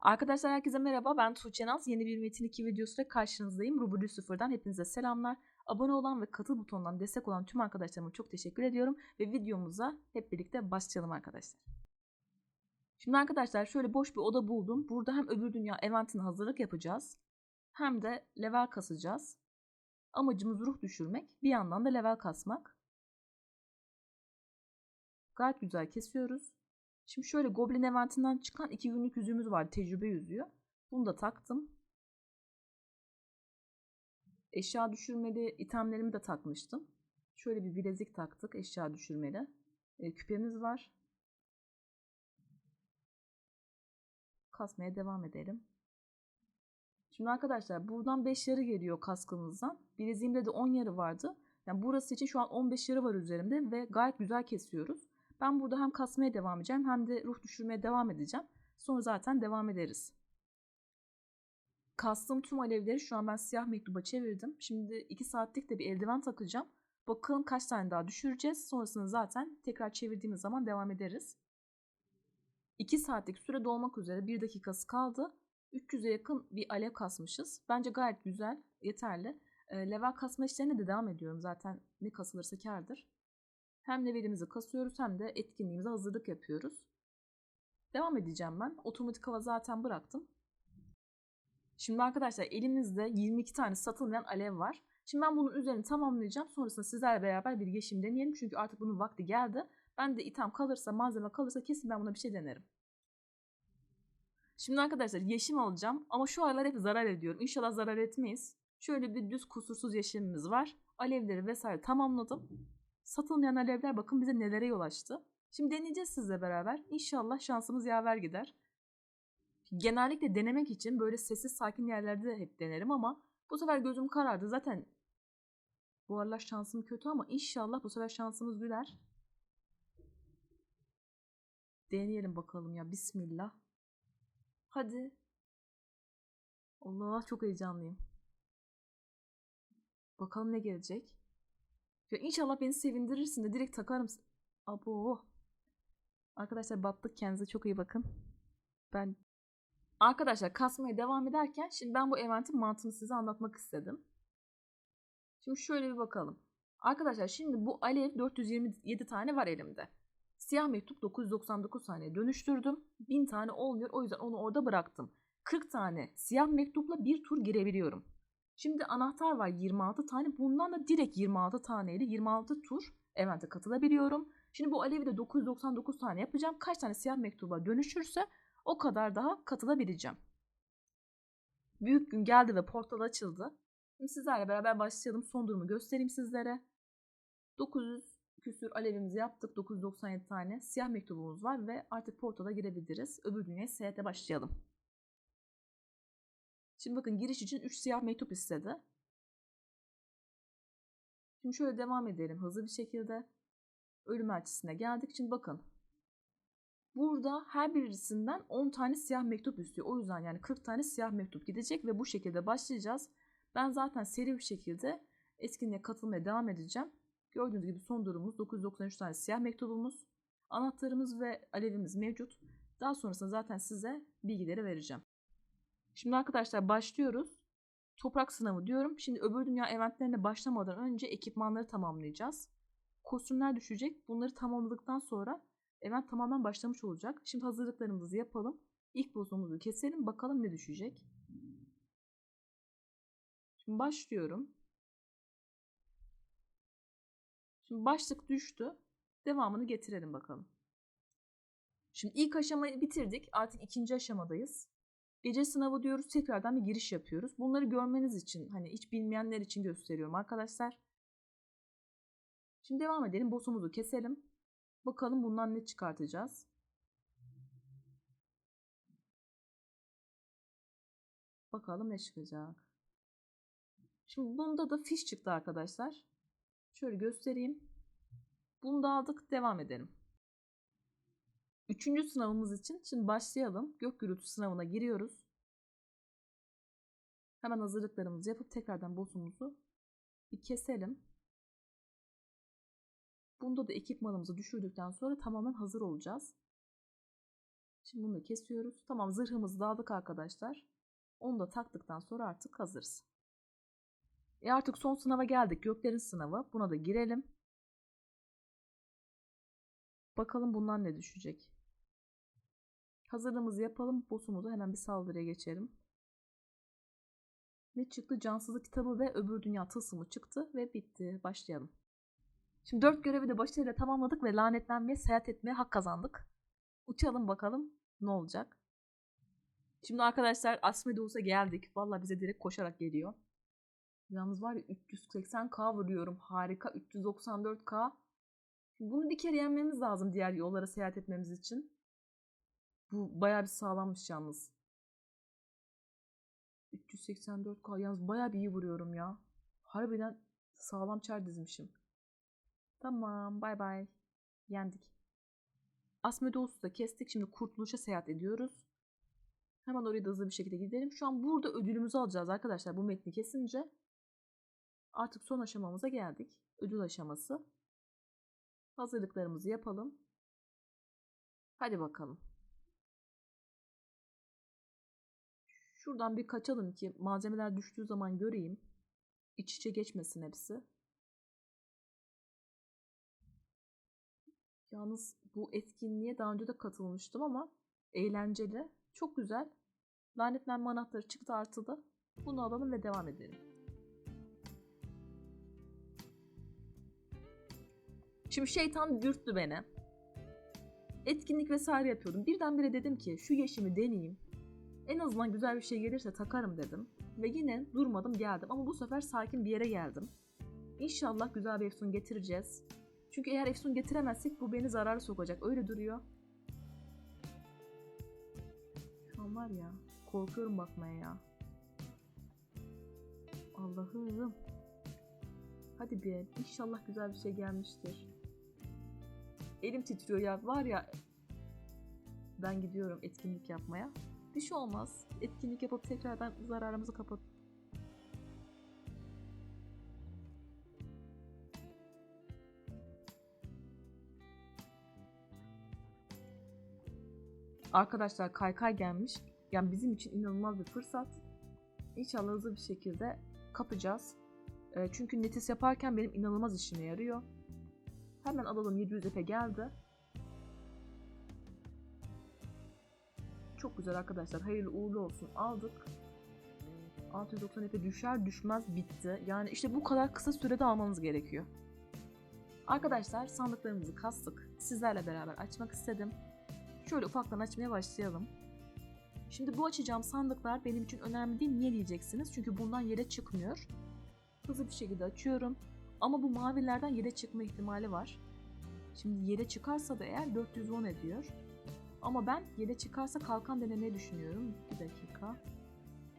Arkadaşlar herkese merhaba. Ben Tuğçe Naz. Yeni bir Metin 2 videosuyla karşınızdayım. Rubulü Sıfır'dan hepinize selamlar. Abone olan ve katıl butonundan destek olan tüm arkadaşlarıma çok teşekkür ediyorum. Ve videomuza hep birlikte başlayalım arkadaşlar. Şimdi arkadaşlar şöyle boş bir oda buldum. Burada hem öbür dünya eventine hazırlık yapacağız. Hem de level kasacağız. Amacımız ruh düşürmek. Bir yandan da level kasmak. Gayet güzel kesiyoruz. Şimdi şöyle Goblin eventinden çıkan iki günlük yüzüğümüz var. Tecrübe yüzüğü. Bunu da taktım. Eşya düşürmeli itemlerimi de takmıştım. Şöyle bir bilezik taktık eşya düşürmeli. E, küpemiz var. Kasmaya devam edelim. Şimdi arkadaşlar buradan 5 yarı geliyor kaskımızdan. Bileziğimde de 10 yarı vardı. Yani burası için şu an 15 yarı var üzerimde ve gayet güzel kesiyoruz. Ben burada hem kasmaya devam edeceğim hem de ruh düşürmeye devam edeceğim. Sonra zaten devam ederiz. Kastığım tüm alevleri şu an ben siyah mektuba çevirdim. Şimdi 2 saatlik de bir eldiven takacağım. Bakalım kaç tane daha düşüreceğiz. Sonrasında zaten tekrar çevirdiğimiz zaman devam ederiz. 2 saatlik süre dolmak üzere 1 dakikası kaldı. 300'e yakın bir alev kasmışız. Bence gayet güzel, yeterli. E, level kasma işlerine de devam ediyorum. Zaten ne kasılırsa kardır. Hem levelimizi kasıyoruz hem de etkinliğimize hazırlık yapıyoruz. Devam edeceğim ben. Otomatik hava zaten bıraktım. Şimdi arkadaşlar elimizde 22 tane satılmayan alev var. Şimdi ben bunun üzerini tamamlayacağım. Sonrasında sizlerle beraber bir geçim deneyelim. Çünkü artık bunun vakti geldi. Ben de item kalırsa, malzeme kalırsa kesin ben buna bir şey denerim. Şimdi arkadaşlar yeşim alacağım ama şu aralar hep zarar ediyorum. İnşallah zarar etmeyiz. Şöyle bir düz kusursuz yeşimimiz var. Alevleri vesaire tamamladım. Satılmayan alevler bakın bize nelere yol açtı. Şimdi deneyeceğiz sizle beraber. İnşallah şansımız yaver gider. Genellikle denemek için böyle sessiz sakin yerlerde de hep denerim ama bu sefer gözüm karardı. Zaten bu aralar şansım kötü ama inşallah bu sefer şansımız güler. Deneyelim bakalım ya. Bismillah. Hadi. Allah çok heyecanlıyım. Bakalım ne gelecek. Ya inşallah beni sevindirirsin de direkt takarım. Abo. Arkadaşlar battık kendinize çok iyi bakın. Ben Arkadaşlar kasmaya devam ederken şimdi ben bu eventin mantığını size anlatmak istedim. Şimdi şöyle bir bakalım. Arkadaşlar şimdi bu alev 427 tane var elimde. Siyah mektup 999 tane dönüştürdüm. 1000 tane olmuyor o yüzden onu orada bıraktım. 40 tane siyah mektupla bir tur girebiliyorum. Şimdi anahtar var 26 tane. Bundan da direkt 26 taneyle 26 tur evente katılabiliyorum. Şimdi bu alevi de 999 tane yapacağım. Kaç tane siyah mektuba dönüşürse o kadar daha katılabileceğim. Büyük gün geldi ve portal açıldı. Şimdi sizlerle beraber başlayalım. Son durumu göstereyim sizlere. 900 küsür alevimizi yaptık. 997 tane siyah mektubumuz var ve artık portala girebiliriz. Öbür dünyaya seyahate başlayalım. Şimdi bakın giriş için 3 siyah mektup istedi. Şimdi şöyle devam edelim hızlı bir şekilde. Ölüm elçisine geldik. Şimdi bakın. Burada her birisinden 10 tane siyah mektup istiyor. O yüzden yani 40 tane siyah mektup gidecek ve bu şekilde başlayacağız. Ben zaten seri bir şekilde etkinliğe katılmaya devam edeceğim. Gördüğünüz gibi son durumumuz 993 tane siyah mektubumuz. Anahtarımız ve alevimiz mevcut. Daha sonrasında zaten size bilgileri vereceğim. Şimdi arkadaşlar başlıyoruz. Toprak sınavı diyorum. Şimdi öbür dünya eventlerine başlamadan önce ekipmanları tamamlayacağız. Kostümler düşecek. Bunları tamamladıktan sonra event tamamen başlamış olacak. Şimdi hazırlıklarımızı yapalım. İlk boss'umuzu keselim. Bakalım ne düşecek. Şimdi başlıyorum. Şimdi başlık düştü. Devamını getirelim bakalım. Şimdi ilk aşamayı bitirdik. Artık ikinci aşamadayız. Gece sınavı diyoruz. Tekrardan bir giriş yapıyoruz. Bunları görmeniz için hani hiç bilmeyenler için gösteriyorum arkadaşlar. Şimdi devam edelim. Boss'umuzu keselim. Bakalım bundan ne çıkartacağız. Bakalım ne çıkacak. Şimdi bunda da fiş çıktı arkadaşlar. Şöyle göstereyim. Bunu da aldık. Devam edelim. Üçüncü sınavımız için şimdi başlayalım. Gök gürültü sınavına giriyoruz. Hemen hazırlıklarımızı yapıp tekrardan boss'umuzu bir keselim. Bunda da ekipmanımızı düşürdükten sonra tamamen hazır olacağız. Şimdi bunu da kesiyoruz. Tamam zırhımızı da aldık arkadaşlar. Onu da taktıktan sonra artık hazırız. E artık son sınava geldik. Göklerin sınavı. Buna da girelim. Bakalım bundan ne düşecek. Hazırlığımızı yapalım. Boss'umuza hemen bir saldırıya geçelim. Ne çıktı? Cansızlık kitabı ve öbür dünya tılsımı çıktı ve bitti. Başlayalım. Şimdi dört görevi de başarıyla tamamladık ve lanetlenmeye, seyahat etmeye hak kazandık. Uçalım bakalım ne olacak. Şimdi arkadaşlar Asmodeus'a geldik. Valla bize direkt koşarak geliyor. Yalnız var ya 380k vuruyorum. Harika 394k. Şimdi bunu bir kere yenmemiz lazım diğer yollara seyahat etmemiz için. Bu bayağı bir sağlammış yalnız. 384k yalnız bayağı bir iyi vuruyorum ya. Harbiden sağlam çar dizmişim. Tamam bay bay. Yendik. Asmodeus'u da kestik. Şimdi kurtuluşa seyahat ediyoruz. Hemen oraya da hızlı bir şekilde gidelim. Şu an burada ödülümüzü alacağız arkadaşlar bu metni kesince. Artık son aşamamıza geldik. Ödül aşaması. Hazırlıklarımızı yapalım. Hadi bakalım. Şuradan bir kaçalım ki malzemeler düştüğü zaman göreyim. İç içe geçmesin hepsi. Yalnız bu etkinliğe daha önce de katılmıştım ama eğlenceli. Çok güzel. Lanetlenme anahtarı çıktı artıda. Bunu alalım ve devam edelim. Şimdi şeytan dürttü beni. Etkinlik vesaire yapıyordum. Birdenbire dedim ki şu yeşimi deneyeyim. En azından güzel bir şey gelirse takarım dedim. Ve yine durmadım geldim ama bu sefer sakin bir yere geldim. İnşallah güzel bir efsun getireceğiz. Çünkü eğer efsun getiremezsek bu beni zarara sokacak. Öyle duruyor. Şu an var ya korkuyorum bakmaya ya. Allah'ım. Hadi bir inşallah güzel bir şey gelmiştir. Elim titriyor ya var ya. Ben gidiyorum etkinlik yapmaya. Bir şey olmaz. Etkinlik yapıp tekrardan zararımızı kapat. Arkadaşlar kaykay gelmiş. Yani bizim için inanılmaz bir fırsat. İnşallah hızlı bir şekilde kapacağız. E, çünkü netis yaparken benim inanılmaz işime yarıyor. Hemen alalım 700 epe geldi. Çok güzel arkadaşlar. Hayırlı uğurlu olsun. Aldık. 690 epe düşer düşmez bitti. Yani işte bu kadar kısa sürede almanız gerekiyor. Arkadaşlar sandıklarımızı kastık. Sizlerle beraber açmak istedim. Şöyle ufaktan açmaya başlayalım. Şimdi bu açacağım sandıklar benim için önemli değil. Niye diyeceksiniz? Çünkü bundan yere çıkmıyor. Hızlı bir şekilde açıyorum. Ama bu mavilerden yere çıkma ihtimali var. Şimdi yere çıkarsa da eğer 410 ediyor. Ama ben yere çıkarsa kalkan denemeyi düşünüyorum. Bir dakika.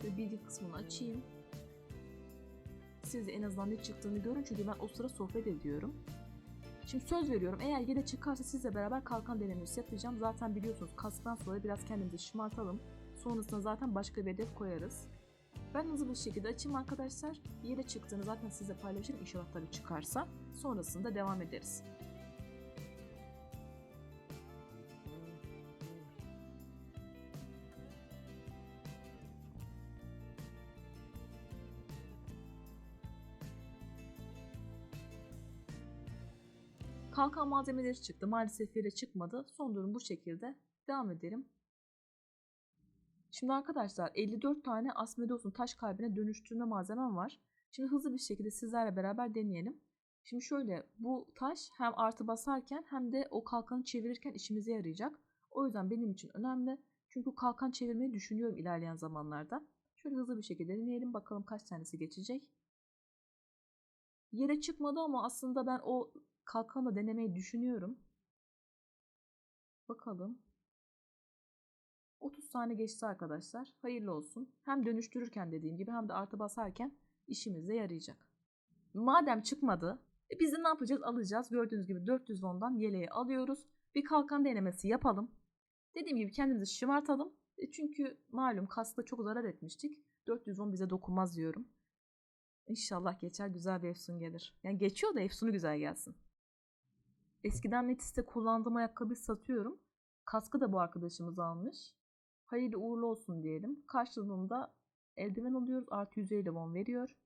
Şöyle bilgi kısmını açayım. Siz en azından ne çıktığını görün çünkü ben o sıra sohbet ediyorum. Şimdi söz veriyorum eğer yine çıkarsa sizle beraber kalkan denemesi yapacağım. Zaten biliyorsunuz kasktan sonra biraz kendimizi şımartalım. Sonrasında zaten başka bir hedef koyarız. Ben hızlı bir şekilde açayım arkadaşlar. Yere çıktığını zaten size paylaşırım inşallah tabii çıkarsa. Sonrasında devam ederiz. Kalkan malzemeleri çıktı. Maalesef yere çıkmadı. Son durum bu şekilde. Devam edelim. Şimdi arkadaşlar 54 tane Asmodeus'un taş kalbine dönüştürme malzemem var. Şimdi hızlı bir şekilde sizlerle beraber deneyelim. Şimdi şöyle bu taş hem artı basarken hem de o kalkanı çevirirken işimize yarayacak. O yüzden benim için önemli. Çünkü kalkan çevirmeyi düşünüyorum ilerleyen zamanlarda. Şöyle hızlı bir şekilde deneyelim bakalım kaç tanesi geçecek. Yere çıkmadı ama aslında ben o kalkanla denemeyi düşünüyorum. Bakalım. 30 tane geçti arkadaşlar. Hayırlı olsun. Hem dönüştürürken dediğim gibi hem de artı basarken işimize yarayacak. Madem çıkmadı e biz de ne yapacağız? Alacağız. Gördüğünüz gibi 410'dan yeleği alıyoruz. Bir kalkan denemesi yapalım. Dediğim gibi kendimizi şımartalım. E çünkü malum kaskla çok zarar etmiştik. 410 bize dokunmaz diyorum. İnşallah geçer güzel bir efsun gelir. Yani geçiyor da efsunu güzel gelsin. Eskiden Metis'te kullandığım ayakkabıyı satıyorum. Kaskı da bu arkadaşımız almış. Hayırlı uğurlu olsun diyelim. Karşılığında eldiven alıyoruz. Artı 150 won veriyor.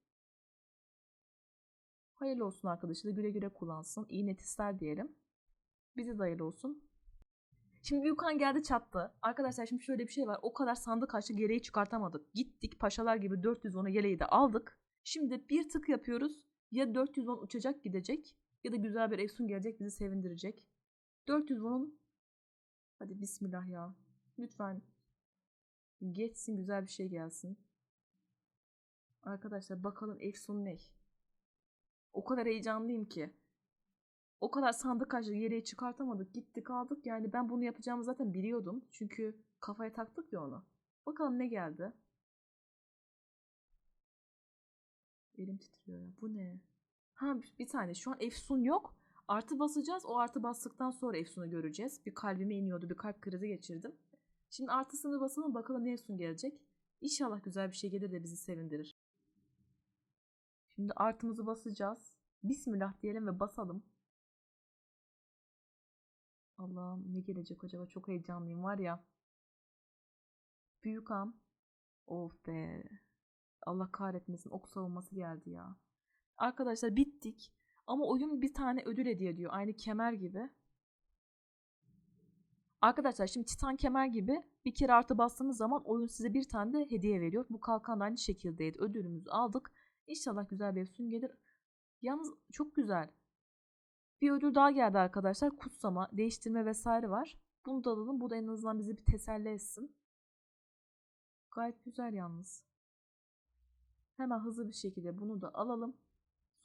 Hayırlı olsun arkadaşı da güle güle kullansın. İyi netisler diyelim. Bize de hayırlı olsun. Şimdi Büyükhan geldi çattı. Arkadaşlar şimdi şöyle bir şey var. O kadar sandık açtı gereği çıkartamadık. Gittik paşalar gibi 410'a geleği de aldık. Şimdi bir tık yapıyoruz. Ya 410 uçacak gidecek ya da güzel bir Efsun gelecek bizi sevindirecek. 410'un hadi bismillah ya. Lütfen geçsin güzel bir şey gelsin. Arkadaşlar bakalım Efsun ne? O kadar heyecanlıyım ki. O kadar sandık açtık yere çıkartamadık gittik aldık yani ben bunu yapacağımı zaten biliyordum. Çünkü kafaya taktık ya onu. Bakalım ne geldi. Elim titriyor ya. Bu ne? Ha bir tane. Şu an Efsun yok. Artı basacağız. O artı bastıktan sonra Efsun'u göreceğiz. Bir kalbime iniyordu. Bir kalp krizi geçirdim. Şimdi artısını basalım bakalım ne Efsun gelecek. İnşallah güzel bir şey gelir de bizi sevindirir. Şimdi artımızı basacağız. Bismillah diyelim ve basalım. Allah'ım ne gelecek acaba? Çok heyecanlıyım var ya. Büyük am. Of be. Allah kahretmesin ok savunması geldi ya. Arkadaşlar bittik. Ama oyun bir tane ödül hediye ediyor. Aynı kemer gibi. Arkadaşlar şimdi Titan kemer gibi bir kere artı bastığınız zaman oyun size bir tane de hediye veriyor. Bu kalkan aynı şekildeydi. Ödülümüzü aldık. İnşallah güzel bir efsun gelir. Yalnız çok güzel. Bir ödül daha geldi arkadaşlar. Kutsama, değiştirme vesaire var. Bunu da alalım. Bu da en azından bizi bir teselli etsin. Gayet güzel yalnız. Hemen hızlı bir şekilde bunu da alalım.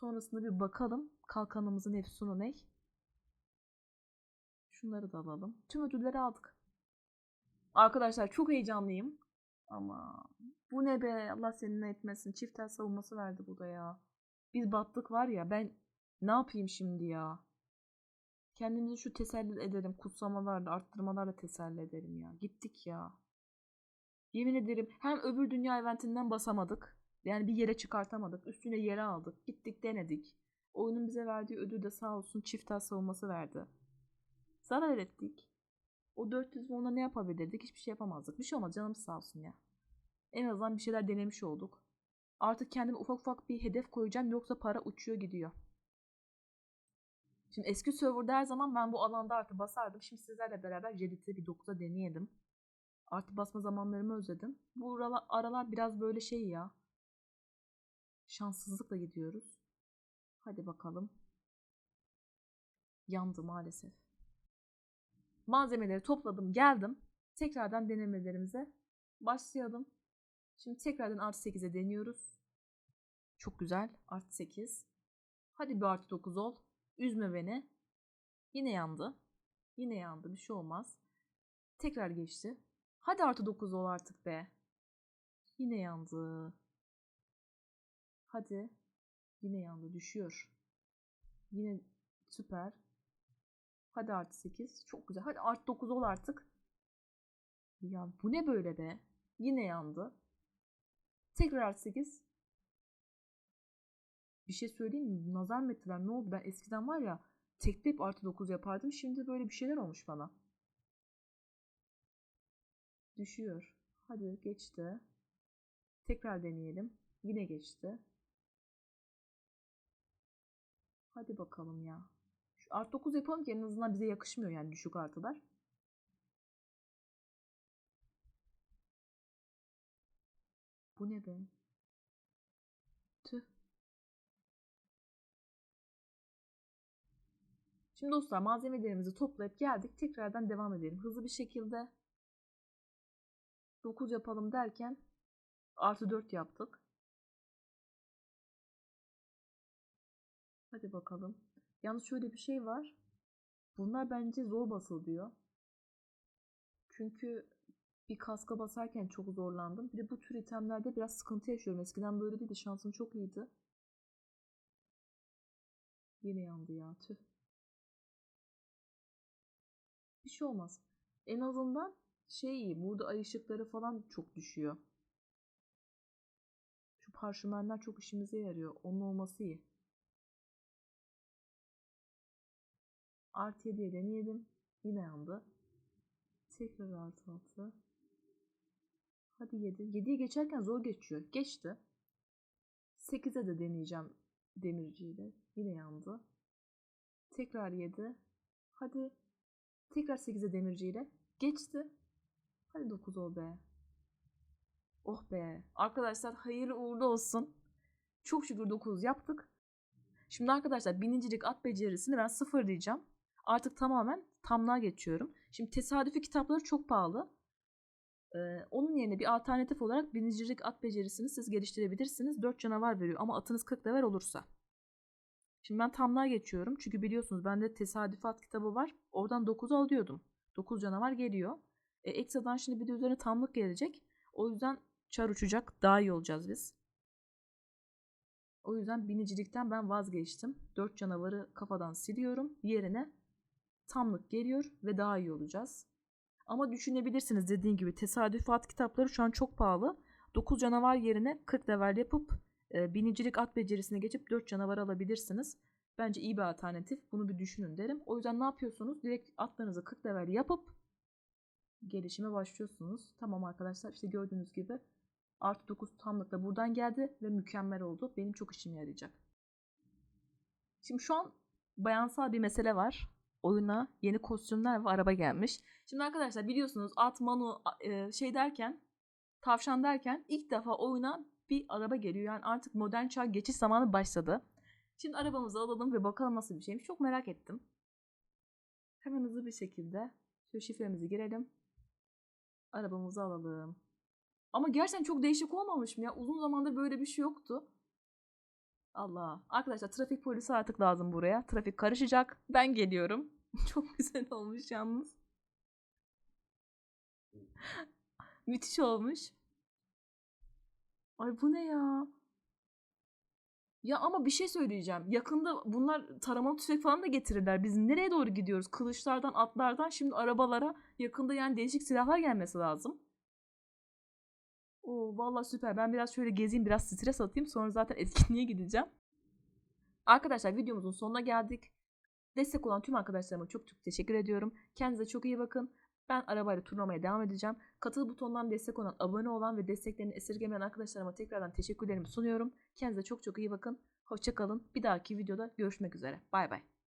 Sonrasında bir bakalım. Kalkanımızın efsunu ne? Şunları da alalım. Tüm ödülleri aldık. Arkadaşlar çok heyecanlıyım. Ama bu ne be Allah seninle etmesin. Çift el savunması verdi bu da ya. Biz battık var ya ben ne yapayım şimdi ya? Kendimizi şu teselli edelim. Kutsamalarla, arttırmalarla teselli edelim ya. Gittik ya. Yemin ederim hem öbür dünya eventinden basamadık. Yani bir yere çıkartamadık. Üstüne yere aldık. Gittik denedik. Oyunun bize verdiği ödül de sağ olsun çift el savunması verdi. Zarar ettik. O 400 won'a ne yapabilirdik? Hiçbir şey yapamazdık. Bir şey olmaz canımız sağ olsun ya. En azından bir şeyler denemiş olduk. Artık kendime ufak ufak bir hedef koyacağım yoksa para uçuyor gidiyor. Şimdi eski serverda her zaman ben bu alanda artı basardım. Şimdi sizlerle beraber Reddit'e bir 9'a deneyelim. Artı basma zamanlarımı özledim. Bu aralar biraz böyle şey ya. Şanssızlıkla gidiyoruz. Hadi bakalım. Yandı maalesef. Malzemeleri topladım geldim. Tekrardan denemelerimize başlayalım. Şimdi tekrardan artı 8'e deniyoruz. Çok güzel. Artı 8. Hadi bir artı 9 ol. Üzme beni. Yine yandı. Yine yandı. Bir şey olmaz. Tekrar geçti. Hadi artı 9 ol artık be. Yine yandı. Hadi. Yine yandı. Düşüyor. Yine süper. Hadi artı 8. Çok güzel. Hadi artı 9 ol artık. Ya bu ne böyle be? Yine yandı. Tekrar artı 8. Bir şey söyleyeyim mi? Nazar mı ettiler? Ne oldu? Ben eskiden var ya tek hep artı 9 yapardım. Şimdi böyle bir şeyler olmuş bana. Düşüyor. Hadi geçti. Tekrar deneyelim. Yine geçti. Hadi bakalım ya. Şu artı 9 yapalım ki en azından bize yakışmıyor yani düşük artılar. Bu ne be? Tüh. Şimdi dostlar malzemelerimizi toplayıp geldik. Tekrardan devam edelim. Hızlı bir şekilde 9 yapalım derken artı 4 yaptık. Hadi bakalım. Yalnız şöyle bir şey var. Bunlar bence zor basılıyor. Çünkü bir kaska basarken çok zorlandım. Bir de bu tür itemlerde biraz sıkıntı yaşıyorum. Eskiden böyle değildi. Şansım çok iyiydi. Yine yandı ya. Tüh. Bir şey olmaz. En azından şey iyi. Burada ay ışıkları falan çok düşüyor. Şu parşömenler çok işimize yarıyor. Onun olması iyi. Artı 7'ye deneyelim. Yine yandı. Tekrar artı 6. Hadi 7. 7'ye geçerken zor geçiyor. Geçti. 8'e de deneyeceğim demirciyle. Yine yandı. Tekrar 7. Hadi. Tekrar 8'e demirciyle. Geçti. Hadi 9 ol be. Oh be. Arkadaşlar hayırlı uğurlu olsun. Çok şükür 9 yaptık. Şimdi arkadaşlar binincilik at becerisini ben sıfır diyeceğim. Artık tamamen tamlığa geçiyorum. Şimdi tesadüfi kitapları çok pahalı. Ee, onun yerine bir alternatif olarak binicilik at becerisini siz geliştirebilirsiniz. 4 canavar veriyor ama atınız 40 level olursa. Şimdi ben tamlığa geçiyorum. Çünkü biliyorsunuz bende tesadüfat kitabı var. Oradan 9 alıyordum. 9 canavar geliyor. E, ekstradan şimdi bir de üzerine tamlık gelecek. O yüzden çar uçacak. Daha iyi olacağız biz. O yüzden binicilikten ben vazgeçtim. 4 canavarı kafadan siliyorum. Yerine tamlık geliyor ve daha iyi olacağız. Ama düşünebilirsiniz dediğim gibi tesadüfat kitapları şu an çok pahalı. 9 canavar yerine 40 level yapıp e, binicilik at becerisine geçip 4 canavar alabilirsiniz. Bence iyi bir alternatif. Bunu bir düşünün derim. O yüzden ne yapıyorsunuz? Direkt atlarınızı 40 level yapıp gelişime başlıyorsunuz. Tamam arkadaşlar işte gördüğünüz gibi artı 9 tamlık da buradan geldi ve mükemmel oldu. Benim çok işime yarayacak. Şimdi şu an bayansal bir mesele var. Oyuna yeni kostümler ve araba gelmiş. Şimdi arkadaşlar biliyorsunuz at, manu e, şey derken tavşan derken ilk defa oyuna bir araba geliyor. Yani artık modern çağ geçiş zamanı başladı. Şimdi arabamızı alalım ve bakalım nasıl bir şeymiş. Çok merak ettim. Hemen hızlı bir şekilde şu şifremizi girelim. Arabamızı alalım. Ama gerçekten çok değişik olmamış mı ya? Uzun zamandır böyle bir şey yoktu. Allah. Arkadaşlar trafik polisi artık lazım buraya. Trafik karışacak. Ben geliyorum. çok güzel olmuş yalnız. Müthiş olmuş. Ay bu ne ya? Ya ama bir şey söyleyeceğim. Yakında bunlar taramalı tüfek falan da getirirler. Biz nereye doğru gidiyoruz? Kılıçlardan, atlardan şimdi arabalara yakında yani değişik silahlar gelmesi lazım. Oo vallahi süper. Ben biraz şöyle gezeyim, biraz stres atayım. Sonra zaten etkinliğe gideceğim. Arkadaşlar videomuzun sonuna geldik. Destek olan tüm arkadaşlarıma çok çok teşekkür ediyorum. Kendinize çok iyi bakın. Ben arabayla turlamaya devam edeceğim. Katıl butonundan destek olan, abone olan ve desteklerini esirgemeyen arkadaşlarıma tekrardan teşekkürlerimi sunuyorum. Kendinize çok çok iyi bakın. Hoşçakalın. Bir dahaki videoda görüşmek üzere. Bay bay.